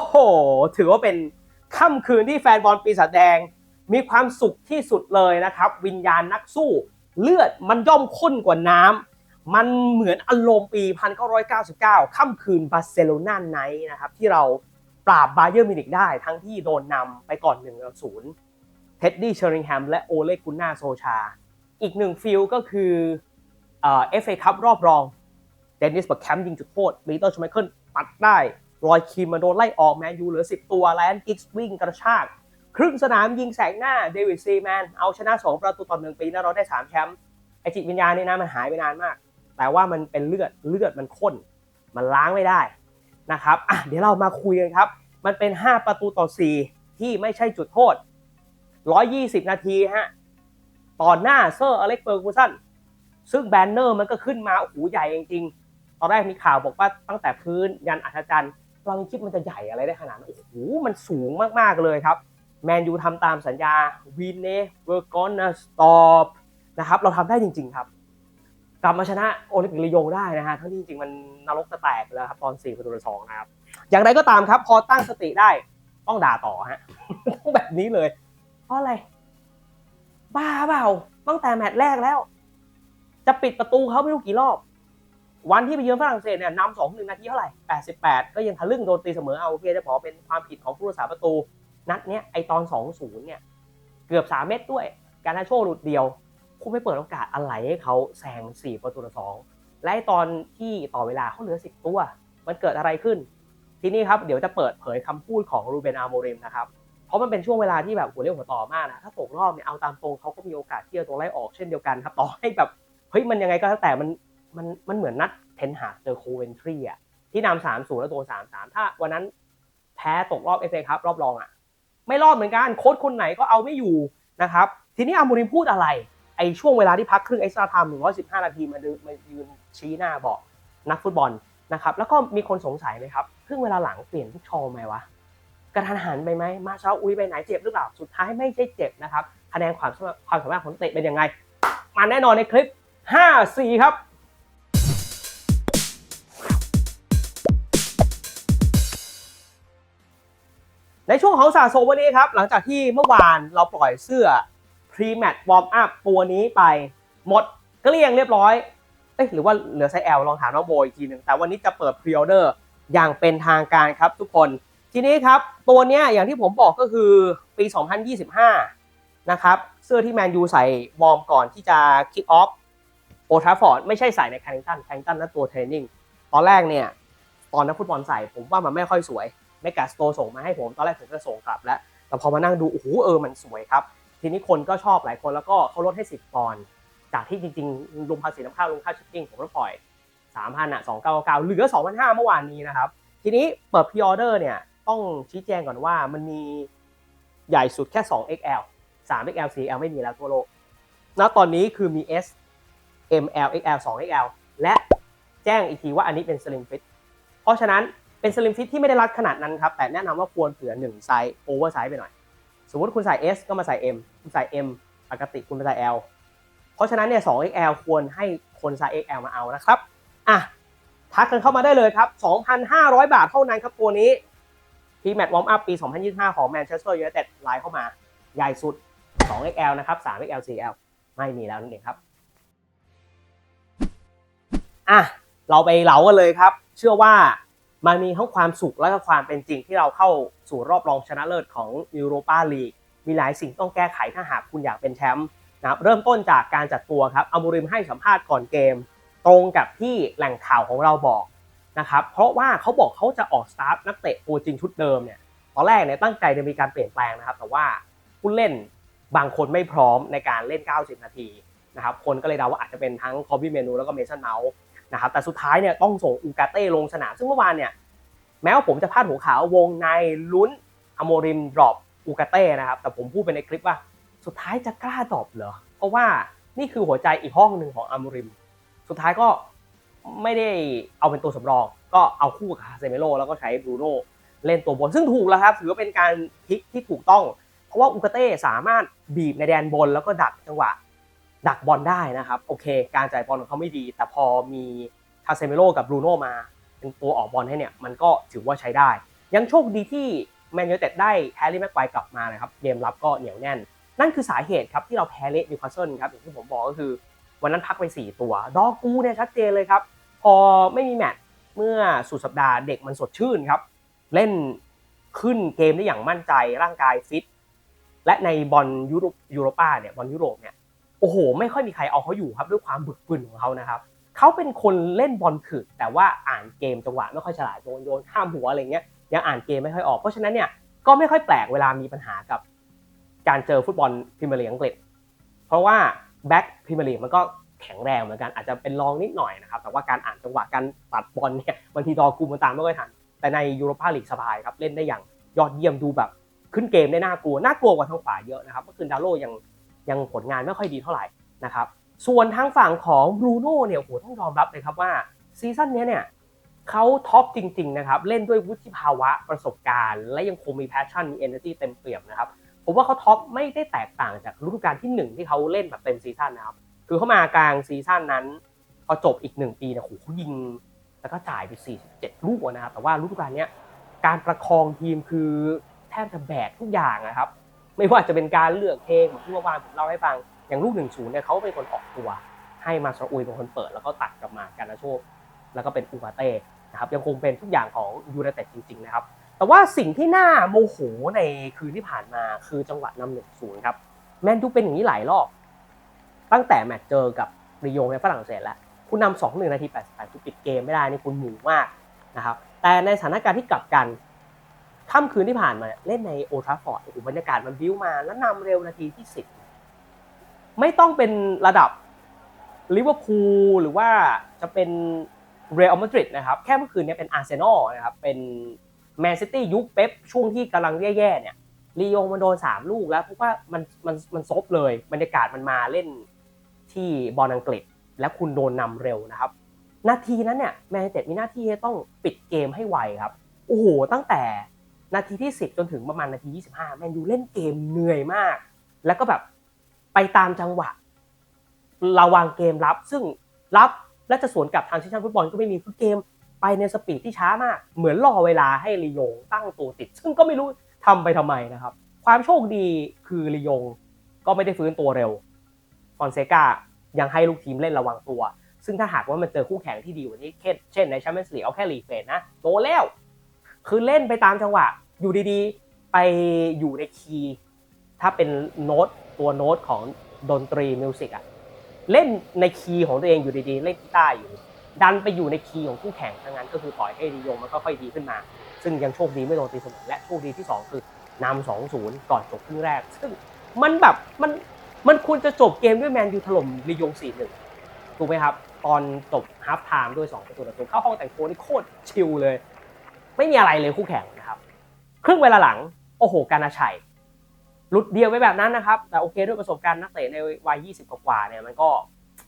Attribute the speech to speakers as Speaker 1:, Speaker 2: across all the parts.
Speaker 1: โห ถือว่าเป็นค่ำคืนที่แฟนบอลปีศาจแดง มีความสุขที่สุดเลยนะครับ วิญญาณนักสู้เลือดมันย่อมข้นกว่าน้ำมันเหมือนอารมณ์ปี 1999 ค่ำคืนบาร์เซโลนาไนท์นะครับ ที่เราปราบบาเยอร์มินิกได้ทั้งที่โดนนำไปก่อน1 0เท็ดดี้เชอริงแฮมและโอเลกุนนาโซชา อีกหนึ่งฟิลก็คือเอฟเอคัพรอบรองเดนนิสบักแคมป์ยิงจุดโทษปีเตอร์ชไมเคิลปัดได้ รอยคีมมาโดนไล่ออกแมนยูเหลือ 10 ตัวแลนกิกส์วิ่งกระชาก ครึ่งสนามยิงแสงหน้าเดวิดซีแมนเอาชนะ 2 ประตูต่อหนึ่งปีนั้นเราได้ 3 แชมป์ไอจิตวิญญาณนี่นะมันหายไปนานมาก แต่ว่ามันเป็นเลือดเลือดมันข้น มันล้างไม่ได้นะครับอะเดี๋ยวเรามาคุยกันครับ มันเป็น 5 ประตูต่อ 4 ที่ไม่ใช่จุดโทษ 120 นาทีฮะต่อหน้าเซอร์อเล็กเฟอร์กูสันซึ่งแบนเนอร์มันก็ขึ้นมาโอ้โหใหญ่จริงๆตอนแรกมีข่าวบอกว่าตั้งแต่พื้นยันอัศจรรย์ เราไม่คิดมันจะใหญ่อะไรได้ขนาดนั้นโอ้โหมันสูงมากๆเลยครับแมนยูทำตามสัญญาวีเน่เวอร์กอนนะสตอปนะครับเราทำได้จริง ๆ ครับ กลับมาชนะโอลิมปิกลียได้นะฮะทั้งที่จริง ๆ มันนรกจะแตกแล้วครับตอน4ประตูต่อสองนะครับ อย่างไรก็ตามครับ พอตั้งสติได้ต้องด่าต่อฮะต้องแบบนี้เลยเพราะอะไร บ้าเปล่าตั้งแต่แมตช์แรกแล้ว จะปิดประตูเขาไม่รู้กี่รอบ วันที่ไปเยือนฝรั่งเศสเนี่ยนำสองหนึ่งนาทีเท่าไหร่ 88 ก็ยังทะลึ่งโดนตีเสมอเอาโอเคจะบอเป็นความผิดของผู้รักษาประตู นัดเนี้ยไอตอน 2-0 เนี่ย เกือบ 3 เม็ดด้วย การนาโชหลุดเดียว คุณไม่เปิดโอกาสอะไรให้เขาแซง 4 ประตูต่อ2และไอตอนที่ต่อเวลาเขาเหลือ 10 ตัว มันเกิดอะไรขึ้น ทีนี้ครับเดี๋ยวจะเปิดเผยคำพูดของรูเบนอาร์โมริมนะครับเพราะมันเป็นช่วงเวลาที่แบบหัวเรียวหัวต่อมากนะถ้าตกรอบเนี่ยเอาตามตรงเขาก็มีโอกาสที่จะโดนไล่ออกเช่นเดียวกันครับต่อให้แบบเฮ้ยมันยังไงก็แล้วแต่มัน มันมันเหมือนนัดเทนหาเจอโคเวนทรีอะที่นำสามศูนย์แล้วโดนสามสามถ้าวันนั้นแพ้ตกรอบเอฟเอครับรอบรองอะ ไม่รอดเหมือนกันโค้ชคนไหนก็เอาไม่อยู่นะครับ ทีนี้อามูริมพูดอะไร ไอช่วงเวลาที่พักครึ่งเอ็กซ์ตร้าไทม์หนึ่งร้อยสิบห้านาทีมาดูมายืนชี้หน้าบอกนักฟุตบอลนะครับ แล้วก็มีคนสงสัยไหมครับครึ่งเวลาหลังเปลี่ยนทุกชอไหมวะกระทันหันไปไหมมาเช้าอุ้ยไปไหนเจ็บหรือเปล่าสุดท้ายไม่ใช่เจ็บนะครับคะแนนความความสามารถของเตะเป็นยังไงมาแน่นอนในคลิป 5-4 ครับ ในช่วงของสะสมวันนี้ครับ หลังจากที่เมื่อวานเราปล่อยเสื้อ pre-match warm up ตัวนี้ไปหมดเกลี้ยงเรียบร้อยเอ๊ะหรือว่าเหลือไซส์ L ลองถามน้องโบอีกทีหนึ่งแต่วันนี้จะเปิด pre-order อย่างเป็นทางการครับทุกคนทีนี้ครับ ตัวเนี้ยอย่างที่ผมบอกก็คือปี 2025 นะครับ เสื้อที่แมนยูใส่วอร์มก่อนที่จะคิกออฟโอทาฟอร์ดไม่ใช่ใส่ในแคริงตันแคริงตันนั้นตัวเทรนนิ่งตอนแรกเนี่ย ตอนนักฟุตบอลใส่ผมว่ามันไม่ค่อยสวย แมกกาสโตส่งมาให้ผมตอนแรกผมจะส่งกลับแล้ว แต่พอมานั่งดูโอ้โหเออมันสวยครับ ทีนี้คนก็ชอบหลายคนแล้วก็เขาลดให้ 10ปอนด์จากที่จริงๆรวมภาษีน้ำข้าวรวมค่าชิปปิ้งผมก็ปล่อย3,000อะ2,999เหลือ2,500เมื่อวานนี้นะครับ ทีนี้เปิดพ r ออเดอร์เนี่ยต้องชี้แจงก่อนว่ามันมีใหญ่สุดแค่ 2XL 3XL 4XL ไม่มีแล้วทั่วโลกณตอนนี้คือมี S ML XL 2XL และแจ้งอีกทีว่าอันนี้เป็น Slim Fit เพราะฉะนั้น เป็น Slim Fit ที่ไม่ได้รัดขนาดนั้นครับ แต่แนะนำว่าควรเผื่อ1ไซส์โอเวอร์ไซส์ไปหน่อย สมมติคุณใส่ S ก็มาใส่ M คุณใส่ M ปกติคุณไปใส่ L เพราะฉะนั้นเนี่ย 2XL ควรให้คนไซส์ XL มาเอานะครับ อะ ทักกันเข้ามาได้เลยครับ 2,500 บาทเท่านั้นครับตัวนี้พีแมตวอร์มอัพปี 2025 ของแมนเชสเตอร์ยูไนเต็ดไลน์เข้ามา ใหญ่สุด 2XL นะครับ 3XL 4L ไม่มีแล้วนั่นเองครับ อะ เราไปเหลากันเลยครับ เชื่อว่า มันมีทั้งความสุขและก็ความเป็นจริงที่เราเข้าสู่รอบรองชนะเลิศของยูโรปาลีกมีหลายสิ่งต้องแก้ไขถ้าหากคุณอยากเป็นแชมป์นะครับเริ่มต้นจากการจัดตัวครับอามูริมให้สัมภาษณ์ก่อนเกม ตรงกับที่แหล่งข่าวของเราบอกนะครับเพราะว่าเขาบอกเขาจะออกสตาร์ทนักเตะตัวจริงชุดเดิมเนี่ยตอนแรกเนี่ยตั้งใจจะมีการเปลี่ยนแปลงนะครับ แต่ว่าผู้เล่นบางคนไม่พร้อมในการเล่น 90 นาทีนะครับคนก็เลยเดาว่าอาจจะเป็นทั้งคอบี้เมนูแล้วก็เมสันเมาส์ นะครับแต่สุดท้ายเนี่ยต้องส่งอูกาเต้ลงสนาม ซึ่งเมื่อวานเนี่ยแม้ว่าผมจะพลาดหัวขาววงในลุ้นอโมริมดรอปอูกาเต้นะครับแต่ผมพูดไปในคลิปว่า สุดท้ายจะกล้าดรอปเหรอเพราะว่านี่คือหัวใจอีกห้องหนึ่งของอโมริม สุดท้ายก็ไม่ได้เอาเป็นตัวสำรอง ก็เอาคู่กับคาเซเมโลแล้วก็ใช้บรูโน่เล่นตัวบนซึ่งถูกแล้วครับถือว่าเป็นการพลิกที่ถูกต้อง เพราะว่าอุกาเต้สามารถบีบในแดนบนแล้วก็ดักจังหวะ ดักบอลได้นะครับโอเค การจ่ายบอลของเขาไม่ดี แต่พอมีคาเซเมโลกับบรูโน่มา เป็นตัวออกบอลให้เนี่ยมันก็ถือว่าใช้ได้ ยังโชคดีที่แมนยูเต็ดได้แฮร์รี่แม็กไกว์กลับมานะครับเกมรับก็เหนียวแน่น นั่นคือสาเหตุครับที่เราแพ้เละนิวคาสเซิลครับอย่างที่ผมบอกก็คือวันนั้นพักไป 4 ตัว ดอกูเนี่ยชัดเจนเลยครับ พอไม่มีแมตช์เมื่อสุดสัปดาห์เด็กมันสดชื่นครับ เล่นขึ้นเกมได้อย่างมั่นใจร่างกายฟิต และในบอลยุโรปยูโรป้าเนี่ยบอลยุโรปเนี่ย โอ้โห ไม่ค่อยมีใครเอาเขาอยู่ครับด้วยความบึกบึนของเขานะครับเขาเป็นคนเล่นบอลถึกแต่ว่าอ่านเกมจังหวะไม่ค่อยฉลาดโยนโยนข้ามหัวอะไรเงี้ยยังอ่านเกมไม่ค่อยออกเพราะฉะนั้นเนี่ยก็ไม่ค่อยแปลกเวลามีปัญหากับการเจอฟุตบอลพรีเมียร์ลีกอังกฤษเพราะว่าแบ็กพรีเมียร์ลีกมันก็แข็งแรงเหมือนกันอาจจะเป็นรองนิดหน่อยนะครับแต่ว่าการอ่านจังหวะการตัดบอลเนี่ยบางทีดอกูมันตามไม่ค่อยทันแต่ในยูโรปาลีกสบายครับเล่นได้อย่างยอดเยี่ยมดูแบบขึ้นเกมได้น่ากลัวน่ากลัวกว่าทางขวาเยอะนะครับเมื่อคืนดาโลยัง ยังผลงานไม่ค่อยดีเท่าไหร่นะครับส่วนทางฝั่งของบรูโน่เนี่ยโอ้โหต้องยอมรับเลยครับว่าซีซั่นนี้เนี่ยเขาท็อปจริงๆนะครับเล่นด้วยวุฒิภาวะประสบการณ์ และยังคงมีแพชชั่นมี energy เต็มเปี่ยมนะครับผมว่าเขาท็อปไม่ได้แตกต่างจากฤดูกาลที่หนึ่งที่เขาเล่นแบบเต็มซีซั่นนะครับคือเขามากลางซีซั่นนั้นพอจบอีกหนึ่งปีเนี่ยโหเขายิง แล้วก็จ่ายไป 47 ลูกนะครับแต่ว่าฤดูกาลนี้การประคองทีมคือแทบจะแบกทุกอย่างนะครับ ไม่ว่าจะเป็นการเลือกเพลงเหมือนที่เมื่อวานผมเล่าให้ฟัง อย่างลูกหนึ่งศูนย์เนี่ยเขาเป็นคนออกตัว ให้มาซาอุยเป็นคนเปิดแล้วก็ตัดกลับมาการนาโชคแล้วก็เป็นอูบาเต้นะครับยังคงเป็นทุกอย่างของยูไนเต็ดจริงๆนะครับแต่ว่าสิ่งที่น่าโมโหในคืนที่ผ่านมาคือจังหวะนำหนึ่งศูนย์ครับแมนยูเป็นอย่างนี้หลายรอบ ตั้งแต่แมตช์เจอกับริโยในฝรั่งเศสแล้ว คุณนำสองหนึ่งนาทีแปดสิบแปดคุณปิดเกมไม่ได้นี่คุณหมูมากนะครับแต่ในสถานการณ์ที่กลับกัน ค่ำคืนที่ผ่านมาเล่นในโอทราฟอร์ดโอ้โหบรรยากาศมันบิ้วมา แล้วนำเร็วนาทีที่สิบไม่ต้องเป็นระดับลิเวอร์พูลหรือว่าจะเป็นเรอัลมาดริดนะครับ แค่เมื่อคืนนี้เป็นอาร์เซนอลนะครับ เป็นแมนซิตี้ยุคเป๊ปช่วงที่กำลังแย่ๆเนี่ยลีโอมันโดนสามลูกแล้วเพราะว่ามันมันมันซบเลย บรรยากาศมันมาเล่นที่บอลอังกฤษ และคุณโดนนำเร็วนะครับ นาทีนั้นเนี่ยแมนยูเต็ดมีหน้าที่ต้องปิดเกมให้ไวครับโอ้โหตั้งแต่ นาทีที่ 10 จนถึงประมาณนาที 25 แมนยูเล่นเกมเหนื่อยมาก แล้วก็แบบไปตามจังหวะระวังเกมรับ ซึ่งรับและจะสวนกับทางชิชันฟุตบอลก็ไม่มีคือเกมไปในสปีดที่ช้ามาก เหมือนรอเวลาให้ลียงตั้งตัวติด ซึ่งก็ไม่รู้ทำไปทำไมนะครับ ความโชคดีคือลียงก็ไม่ได้ฟื้นตัวเร็วฟอนเซกายังให้ลูกทีมเล่นระวังตัว ซึ่งถ้าหากว่ามันเจอคู่แข่งที่ดีกว่านี้ เช่นในแชมเปี้ยนส์ลีกเอาแค่ลีกเฟสนะโตแล้ว คือเล่นไปตามจังหวะ อยู่ดีๆ ไปอยู่ในคีย์ถ้าเป็นโน้ตตัวโน้ตของดนตรีมิวสิกอะเล่นในคีย์ของตัวเองอยู่ดีๆ เล่นกีตาร์อยู่ ดันไปอยู่ในคีย์ของคู่แข่งทั้งนั้นก็คือปล่อยให้ดียงมันก็ค่อยดีขึ้นมา ซึ่งยังโชคดีไม่โดนตีเสมอและโชคดีที่ 2 คือนำสองศูนย์ก่อนจบครึ่งแรก ซึ่งมันแบบมันมันควรจะจบเกมด้วยแมนยูถล่มลียง4-1ถูกไหมครับ ตอนจบฮาล์ฟไทม์ด้วย2ประตูต่อศูนย์เข้าห้องแต่งตัวนี่โคตรชิลเลย ไม่มีอะไรเลยคู่แข่งนะครับครึ่งเวลาหลังโอ้โหการาชัยหลุดเดียวไว้แบบนั้นนะครับ แต่โอเคด้วยประสบการณ์นักเตะในวัย 20 กว่าเนี่ยมันก็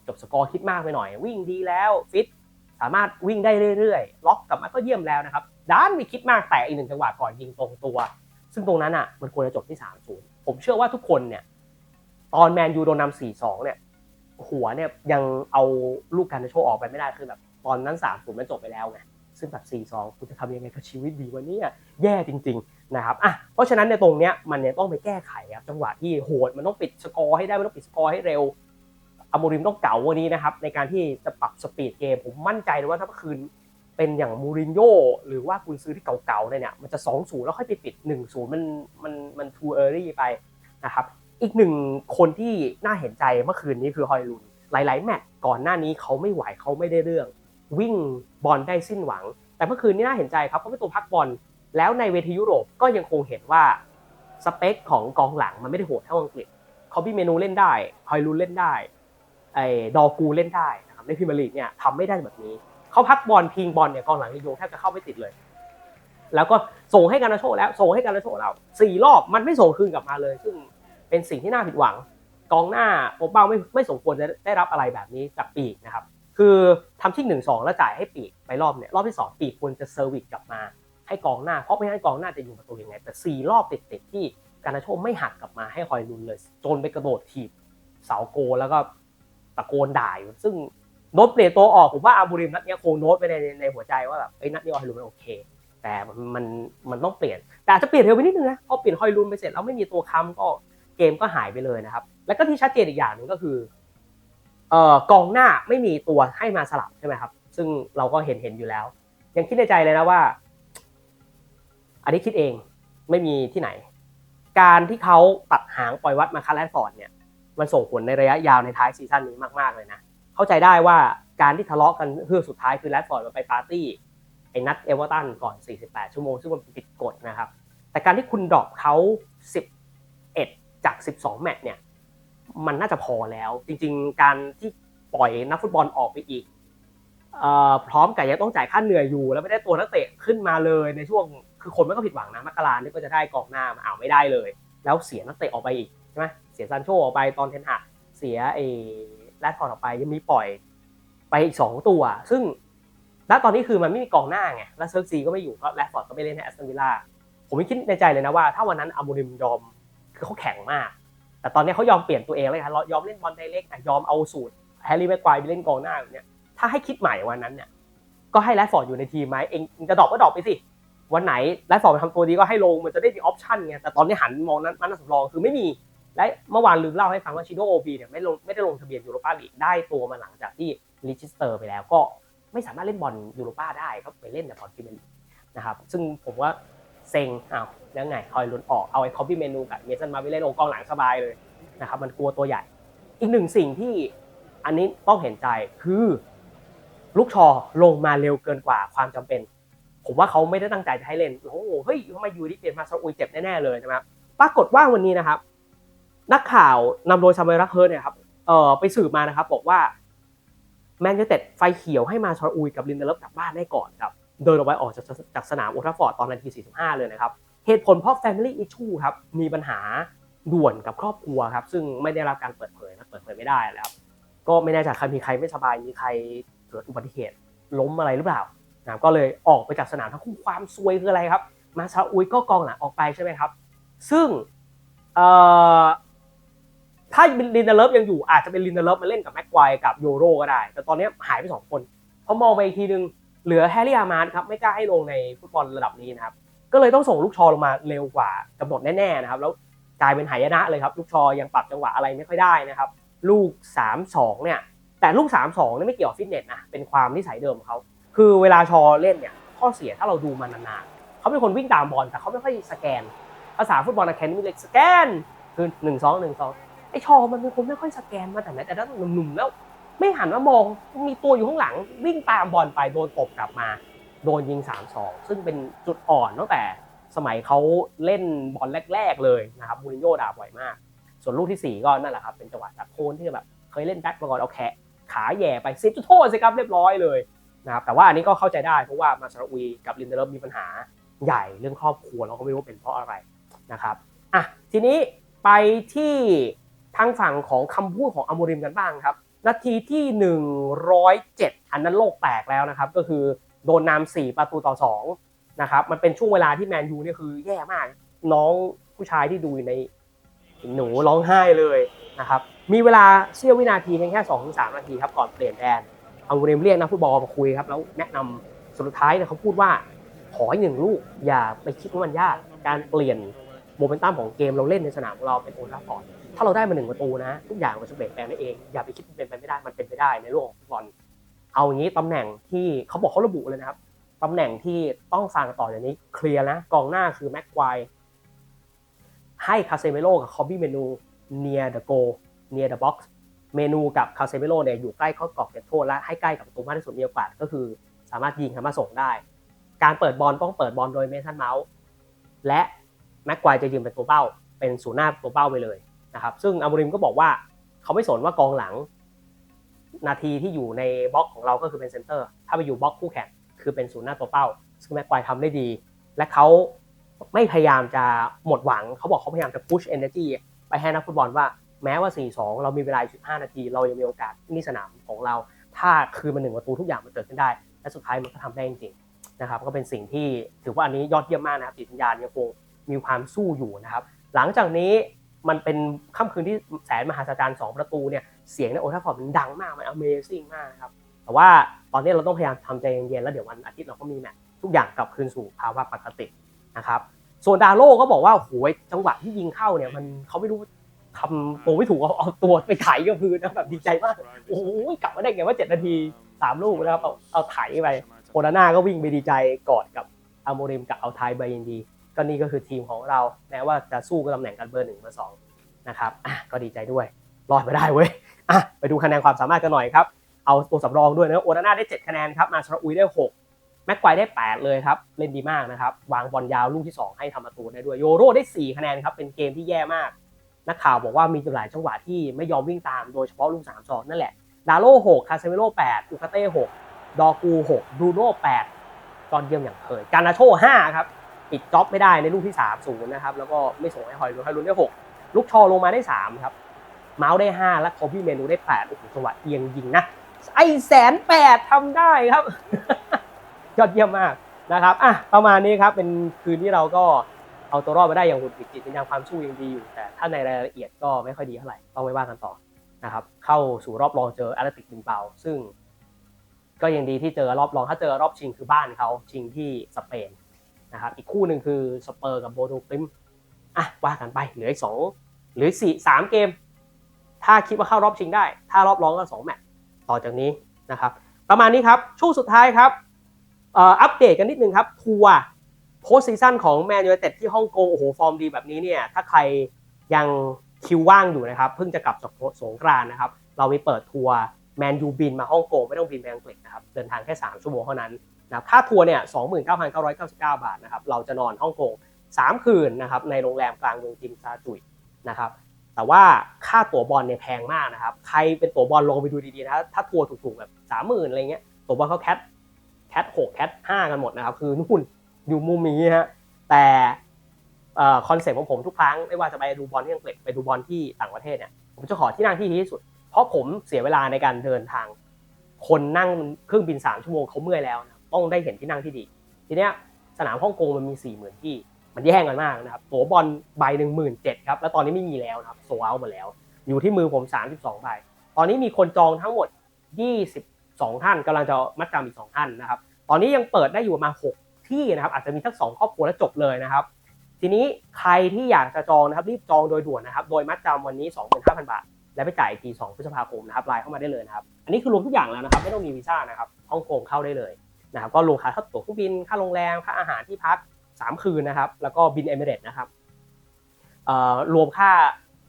Speaker 1: จบสกอร์คิดมากไปหน่อย วิ่งดีแล้วฟิตสามารถวิ่งได้เรื่อยๆ ล็อกกลับมาก็เยี่ยมแล้วนะครับด้านมีคิดมากแต่อีกหนึ่งจังหวะก่อนยิงตรงตัว ซึ่งตรงนั้นอะมันควรจะจบที่ 3-0 ผมเชื่อว่าทุกคนเนี่ยตอนแมนยูโดนนำ4-2 เนี่ยหัวเนี่ยยังเอาลูกการโชว์ออกไปไม่ได้คือแบบตอนนั้น3-0มันจบไปแล้วไง ซึ่งแบบ 4-2 คุณจะทำยังไงกับชีวิตดีวันนี้แย่จริง ๆ นะครับอะเพราะฉะนั้นในตรงเนี้ยมันเนี่ยต้องไปแก้ไขครับจังหวะที่โหดมันต้องปิดสกอร์ให้ได้มันต้องปิดสกอร์ให้เร็วอโมริมต้องเก่าวันนี้นะครับในการที่จะปรับสปีดเกมผมมั่นใจเลยว่าถ้าเมื่อคืนเป็นอย่างมูรินโญ่หรือว่าคุณซื้อที่เก่าๆเนี่ยมันจะ 2-0 แล้วค่อยไปปิด 1-0 มันมันมันทูเออร์รี่ไปนะครับอีกหนึ่งคนที่น่าเห็นใจเมื่อคืนนี้คือฮอยลุน หลาย ๆ แมตช์ก่อนหน้านี้เขาไม่ไหวเขาไม่ได้เรื่อง วิ่งบอลได้สิ้นหวัง แต่เมื่อคืนนี้น่าเห็นใจครับเขาเป็นตัวพักบอลแล้วในเวทียุโรปก็ยังคงเห็นว่าสเปคของกองหลังมันไม่ได้โหดเท่าอังกฤษเขาพี่เมนูเล่นได้ฮอยลุนเล่นได้ไอ้ดอกูเล่นได้นะครับในพรีเมียร์ลีกเนี่ยทำไม่ได้แบบนี้เขาพักบอลพิงบอลเนี่ยกองหลังลีโยแทบจะเข้าไม่ติดเลย แล้วก็ส่งให้การนาโชแล้วส่งให้การนาโชแล้วสี่รอบมันไม่ส่งคืนกลับมาเลย ซึ่งเป็นสิ่งที่น่าผิดหวัง กองหน้าโอเป้าไม่ไม่สมควรจะได้รับอะไรแบบนี้จากปีกนะครับ คือทำที่หนึ่งสองแล้วจ่ายให้ปีกไปรอบเนี่ยรอบที่สองปีกควรจะเซอร์วิสกลับมาให้กองหน้า เพราะไม่งั้นกองหน้าจะอยู่ประตูยังไง แต่สี่รอบติดๆที่การนาโชไม่หักกลับมาให้คอยลุนเลย จนไปกระโดดถีบเสาโกแล้วก็ตะโกนด่าอยู่ซึ่งโน้ตเปลี่ยนตัวออกผมว่าอาบูริมนัดนี้คงโน้ตไปในในหัวใจว่าแบบไอ้นัดนี้ออยลุนมันโอเค แต่มันมันต้องเปลี่ยน แต่อาจจะเปลี่ยนเร็วไปนิดนึงนะพอเปลี่ยนฮอยลุนไปเสร็จแล้วไม่มีตัวค้ำก็เกมก็หายไปเลยนะครับ แล้วก็ที่ชัดเจนอีกอย่างหนึ่งก็คือ เอ่อกองหน้าไม่มีตัวให้มาสลับใช่ไหมครับ ซึ่งเราก็เห็นเห็นอยู่แล้ว ยังคิดในใจเลยนะว่า อันนี้คิดเองไม่มีที่ไหน การที่เขาตัดหางปล่อยวัดมาคาร์แลนฟอร์ดเนี่ย มันส่งผลในระยะยาวในท้ายซีซั่นนี้มากๆเลยนะ เข้าใจได้ว่าการที่ทะเลาะกันเพื่อสุดท้ายคือแรดฟอร์ดมาไปปาร์ตี้ไอ้นัดเอเวอร์ตันก่อน 48 ชั่วโมง ซึ่งมันผิดกฎนะครับ แต่การที่คุณดรอปเขา11 จาก 12 แมตช์เนี่ย มันน่าจะพอแล้ว จริง ๆ การที่ปล่อยนักฟุตบอลออกไปอีกอพร้อมกับยังต้องจ่ายค่าเหนื่อยอยู่ แล้วไม่ได้ตัวนักเตะขึ้นมาเลยในช่วงคือคนไม่ก็ผิดหวังนะมกราเนี่ก็จะได้กองหน้ามาเอาไม่ได้เลย แล้วเสียนักเตะออกไปอีกใช่ไหมเสียซานโชออกไปตอนเทนหักเสียไอ้แรดฟอร์ดออกไปยังมีปล่อยไปอีกสองตัว ซึ่งณตอนนี้คือมันไม่มีกองหน้าไงแล้วเซิร์กซีก็ไม่อยู่ก็แรดฟอร์ดก็ไม่เล่นให้แอสตันวิลล่าผมไม่คิดในใจเลยนะว่า ถ้าวันนั้นอามูริมยอมคือเขาแข็งมาก แต่ตอนนี้เขายอมเปลี่ยนตัวเองเลยครับยอมเล่นบอลไดเรกยอมเอาสูตรแฮร์รี่แม็กควายไปเล่นกองหน้าแบบเนี้ยถ้าให้คิดใหม่วันนั้นเนี่ยก็ให้แรดฟอร์ดอยู่ในทีมไหมเองจะดรอปก็ดรอปไปสิวันไหนแรดฟอร์ดทำตัวดีก็ให้ลงมันจะได้มีออปชั่นไงแต่ตอนนี้หันมองนั้นมันสำรองคือไม่มีและเมื่อวานลืมเล่าให้ฟังว่าชิโดโอบีเนี่ยไม่ลงไม่ได้ลงทะเบียนยูโรปาลีกได้ตัวมาหลังจากที่รีจิสเตอร์ไปแล้วก็ไม่สามารถเล่นบอลยูโรปาได้ก็ไปเล่นแต่บอลพรีเมียร์ลีกนะครับซึ่งผมว่า เซ็งอ้าวแล้วไงคอยลุ้นออกเอาไอ้คอปปี้เมนูกับเมสันมาไปเล่นโอกองหลังสบายเลยนะครับมันกลัวตัวใหญ่ อีกหนึ่งสิ่งที่อันนี้ต้องเห็นใจคือลูกชอลงมาเร็วเกินกว่าความจำเป็น ผมว่าเขาไม่ได้ตั้งใจจะให้เล่นโอ้โหเฮ้ยทำไมอยู่ที่เปลี่ยนมาซาอุยเจ็บแน่ๆเลยนะครับปรากฏว่าวันนี้นะครับ นักข่าวนำโดยซามูเอลรักเฮิร์เนี่ยครับเอ่อไปสืบมานะครับ บอกว่าแมนยูเต็ดไฟเขียวให้มาซาอุยกับลินเดเลฟกลับบ้านได้ก่อนครับ เดินออกไปออกจากจากสนามโอลทราฟฟอร์ดตอนนาที 45 เลยนะครับ เหตุผลเพราะ Family Issue ครับ มีปัญหาด่วนกับครอบครัวครับ ซึ่งไม่ได้รับการเปิดเผยนะเปิดเผยไม่ได้แล้วครับก็ไม่แน่ใจใครมีใครไม่สบายมีใครเกิดอุบัติเหตุล้มอะไรหรือเปล่านะก็เลยออกไปจากสนามทั้งคู่ความซวยคืออะไรครับ มาซาอุยก็กองหลังออกไปใช่ไหมครับ ซึ่งถ้าลินเดเลฟยังอยู่อาจจะเป็นลินเดเลฟมาเล่นกับแม็กควายกับโยโรก็ได้ แต่ตอนนี้หายไปสองคนพอมองไปอีกทีนึง เหลือแฮร์รี่อาร์มาร์ครับไม่กล้าให้ลงในฟุตบอลระดับนี้นะครับก็เลยต้องส่งลูกชอลงมาเร็วกว่ากำหนดแน่ๆนะครับแล้วกลายเป็นหายนะเลยครับ ลูกชอยังปรับจังหวะอะไรไม่ค่อยได้นะครับ ลูก 3-2 เนี่ย แต่ลูก 3-2เนี่ไม่เกี่ยวฟิตเนสนะเป็นความนิสัยเดิมของเขาคือเวลาชอเล่นเนี่ยข้อเสียถ้าเราดูมานานๆเขาเป็นคนวิ่งตามบอลแต่เขาไม่ค่อยสแกน ภาษาฟุตบอลอะแคดมี่เล็กสแกนคือหนึ่งสองหนึ่งสองไอชอมันเป็นคนไม่ค่อยสแกนมาแต่ไหนแต่ตั้งหนุ่มๆแล้ว ไม่หันมามองมีตัวอยู่ข้างหลัง วิ่งตามบอลไปโดนตบกลับมา โดนยิง 3-2 ซึ่งเป็นจุดอ่อนตั้งแต่สมัยเขาเล่นบอลแรก ๆ เลยนะครับมูรินโญ่ด่าบ่อยมาก ส่วนลูกที่ 4 ก็นั่นแหละครับเป็นจังหวะจากโคนที่แบบเคยเล่นแบ็คมาก่อนเอาแขะขาแย่ไปซิจุดโทษสิครับเรียบร้อยเลยนะครับแต่ว่าอันนี้ก็เข้าใจได้เพราะว่ามาซาอุยกับลินเดเลฟมีปัญหาใหญ่เรื่องครอบครัวเราก็ไม่รู้เป็นเพราะอะไรนะครับอะทีนี้ไปที่ทางฝั่งของคำพูดของอโมริมกันบ้างครับ นาทีที่ 107 อันนั้นโลกแตกแล้วนะครับ ก็คือโดนนำ4ประตูต่อ2นะครับ มันเป็นช่วงเวลาที่แมนยูเนี่ยคือแย่มาก น้องผู้ชายที่ดูอยู่ในหนูร้องไห้เลยนะครับ มีเวลาเสี้ยววินาทีเพียงแค่2-3นาทีครับก่อนเปลี่ยนแดน เอาเรมเรียกนักฟุตบอลมาคุยครับ แล้วแนะนำสุดท้ายเนี่ยเขาพูดว่าขอหนึ่งลูกอย่าไปคิดว่ามันยาก การเปลี่ยนโมเมนตัมของเกมเราเล่นในสนามของเราเป็นโอลาฟฟอร์ด ถ้าเราได้มาหนึ่งประตูนะทุกอย่างมันจะเปลี่ยนแปลงได้เอง อย่าไปคิดเป็นไปไม่ได้มันเป็นไปได้ในโลกฟุตบอลเอาอย่างนี้ตำแหน่งที่เขาบอกเขาระบุเลยนะครับตำแหน่งที่ต้องฟังต่อจากนี้เคลียร์นะกองหน้าคือแม็กควายให้คาเซเมโลกับคอบบี้เมนู near the goal near the box เมนูกับคาเซเมโลเนี่ยอยู่ใกล้เข้ากรอบเขตโทษและให้ใกล้กับประตูมากที่สุดมีโอกาสก็คือ สามารถยิงสามารถส่งได้ การเปิดบอลต้องเปิดบอลโดยเมสันเมาส์และแม็กควายจะยืนเป็นตัวเป้า เป็นศูนย์หน้าตัวเป้าไปเลย นะครับซึ่งอามูริมก็บอกว่าเขาไม่สนว่ากองหลัง นาทีที่อยู่ในบล็อกของเราก็คือเป็นเซนเตอร์ ถ้าไปอยู่บล็อกคู่แข่งคือเป็นศูนย์หน้าตัวเป้า ซึ่งแม็กควายทำได้ดี และเขาไม่พยายามจะหมดหวัง เขาบอกเขาพยายามจะพุชเอเนอร์จีไปให้นักฟุตบอลว่าแม้ว่า 4-2 เรามีเวลา 15 นาที เรายังมีโอกาสนี่สนามของเรา ถ้าคืนมาหนึ่งประตูทุกอย่างมันเกิดขึ้นได้ และสุดท้ายมันก็ทำได้จริงๆนะครับ ก็เป็นสิ่งที่ถือว่าอันนี้ยอดเยี่ยมมากนะครับจิตวิญญาณยังคงมีความสู้อยู่นะครับ หลังจากนี้ มันเป็นค่ำคืนที่แสนมหาศาล2ประตูเนี่ยเสียงในโอทัฟฟอร์ดมันดังมากมัน Amazing มากครับแต่ว่าตอนนี้เราต้องพยายามทำใจเย็นๆแล้วเดี๋ยววันอาทิตย์เราก็มีแมตช์ทุกอย่างกลับคืนสู่ภาวะปกตินะครับส่วนดาโลก็บอกว่าโหยจังหวะที่ยิงเข้าเนี่ยมันเขาไม่รู้ทำตัวไม่ถูกเอาเอาตัวไปไถกับพื้นนะแบบดีใจมากโอ้โหกลับมาได้ไงว่าเจ็ดนาทีสามลูกนะครับเอาเอาไถไปโอนาน่าก็วิ่งไปดีใจกอดกับอาโมริมกับเอาไทยไบยินดี ก็นี่ก็คือทีมของเราแม้ว่าจะสู้กับตำแหน่งกันเบอร์หนึ่งเบอร์สองนะครับอะก็ดีใจด้วยรอดมาได้เว้ยอะไปดูคะแนนความสามารถกันหน่อยครับ เอาตัวสำรองด้วยนะโอนาน่าได้ 7 คะแนนครับมาชราอุยได้ 6 แม็กไกวได้ 8 เลยครับ เล่นดีมากนะครับวางบอลยาวลูกที่ 2 ให้ทำประตูได้ด้วยโยโรได้ 4 คะแนนครับเป็นเกมที่แย่มาก นักข่าวบอกว่ามีหลายจังหวะที่ไม่ยอมวิ่งตามโดยเฉพาะลูก3ซอนนั่นแหละดาโล6คาเซเมโร8อุคาเต้6ดอกู6บรูโน่8จอนเยี่ยมอย่างเคยการนาโช5ครับ ปิดจ็อบไม่ได้ในลูกที่3 0นะครับแล้วก็ไม่ส่งให้ฮอยลุนฮอยลุนได้ 6 ลูกชอลงมาได้ 3 ครับ เมาส์ได้ 5 และคอบี้เมนูได้8โอ้โหจังหวะเอียงยิงนะ ไอแสนแปดทำได้ครับ ยอดเยี่ยมมากนะครับอะประมาณนี้ครับเป็นคืนที่เราก็เอาตัวรอดมาได้อย่างหุ่นปิดจิตวิญญาณความสู้ยังดีอยู่ แต่ถ้าในรายละเอียดก็ไม่ค่อยดีเท่าไหร่ต้องไปว่ากันต่อนะครับเข้าสู่รอบรองเจอแอตเลติกบินเบาซึ่งก็ยังดีที่เจอรอบรองถ้าเจอรอบชิงคือบ้านเขาชิงที่สเปน นะครับอีกคู่หนึ่งคือสเปอร์กับโบโดกริมอะว่ากันไปเหลืออีกสองหลือสี่สามเกม ถ้าคิดว่าเข้ารอบชิงได้ ถ้ารอบรองก็สองแมตช์ต่อจากนี้นะครับประมาณนี้ครับช่วงสุดท้ายครับอัปเดตกันนิดนึงครับทัวร์โพสซีซั่นของแมนยูไนเต็ดที่ฮ่องกงโอ้โหฟอร์มดีแบบนี้เนี่ยถ้าใครยังคิวว่างอยู่นะครับ เพิ่งจะกลับจากสงกรานนะครับ เราไปเปิดทัวร์แมนยูบินมาฮ่องกงไม่ต้องบินไปอังกฤษนะครับ เดินทางแค่ 3 ชั่วโมงเท่านั้น นะครับค่าทัวร์เนี่ย29,999 บาทนะครับเราจะนอนฮ่องกง3 คืนนะครับในโรงแรมกลางเมืองจิมซาจุยนะครับแต่ว่าค่าตั๋วบอลเนี่ยแพงมากนะครับใครเป็นตั๋วบอลลองไปดูดีๆนะถ้าทัวร์ถูกๆแบบสามหมื่นอะไรเงี้ยตั๋วบอลเขาแคทแคทหกแคทห้ากันหมดนะครับคือนู่นอยู่มุมนี้ฮะแต่คอนเซ็ปต์ของผมทุกครั้งไม่ว่าจะไปดูบอลที่อังกฤษไปดูบอลที่ต่างประเทศเนี่ยผมจะขอที่นั่งที่ดีที่สุด เพราะผมเสียเวลาในการเดินทาง คนนั่งเครื่องบินสามชั่วโมงเขาเมื่อยแล้วนะ ต้องได้เห็นที่นั่งที่ดี ทีเนี้ยสนามฮ่องกงมันมีสี่หมื่นที่ มันแย่งกันมากนะครับตัวบอลใบหนึ่งหมื่นเจ็ดครับ แล้วตอนนี้ไม่มีแล้วนะครับโซเอาหมดแล้ว อยู่ที่มือผม32ใบตอนนี้มีคนจองทั้งหมด 22 ท่านกำลังจะมัดจำอีก2ท่านนะครับ ตอนนี้ยังเปิดได้อยู่ประมาณ6ที่นะครับ อาจจะมีทั้ง2ครอบครัวแล้วจบเลยนะครับ ทีนี้ใครที่อยากจะจองนะครับรีบจองโดยด่วนนะครับ โดยมัดจำวันนี้ 25,000 บาท และไปจ่ายอีกที2พฤษภาคมนะครับไลน์เข้ามาได้เลยนะครับ อันนี้คือรวมทุกอย่างแล้วนะครับ ไม่ต้องมีวีซ่านะครับฮ่องกงเข้าได้เลย นะครับก็รวมค่าตั๋วเครื่องบินค่าโรงแรมค่าอาหารที่พักสามคืนนะครับ แล้วก็บินเอมิเรต์นะครับรวมค่า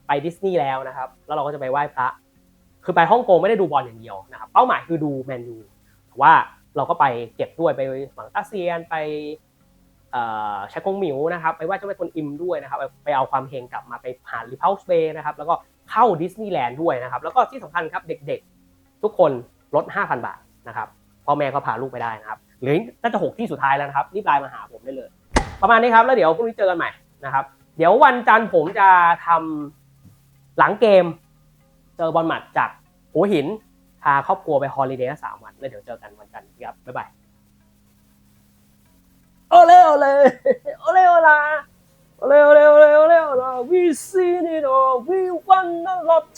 Speaker 1: ไปดิสนีย์แล้วนะครับ แล้วเราก็จะไปไหว้พระคือไปฮ่องกงไม่ได้ดูบอลอย่างเดียวนะครับ เป้าหมายคือดูแมนยูแต่ว่าเราก็ไปเก็บด้วยไปฝั่งอาเซียนไปเอ่อชายกงหมิวนะครับไปไหว้เจ้าแม่กวนอิมด้วยนะครับ ไปเอาความเฮงกลับมาไปผ่านรีเพลสเบย์นะครับแล้วก็เข้าดิสนีย์แลนด์ด้วยนะครับ แล้วก็ที่สำคัญครับเด็กๆ ทุกคนลด 5,000 บาทนะครับ พ่อแม่ก็พาลูกไปได้นะครับหรือน่าจะหกที่สุดท้ายแล้วนะครับรีบไลน์มาหาผมได้เลย ประมาณนี้ครับแล้วเดี๋ยวพรุ่งนี้เจอกันใหม่นะครับ เดี๋ยววันจันทร์ผมจะทำหลังเกม เจอบอลหมัดจากหัวหินพาครอบครัวไปฮอลิเดย์สามวันแล้วเดี๋ยวเจอกันวันจันทร์ครับบ๊ายบายโอเลโอเลโอเลโอลาโอเลโอเลโอเลโอเลโอลา we seen it all we won a lot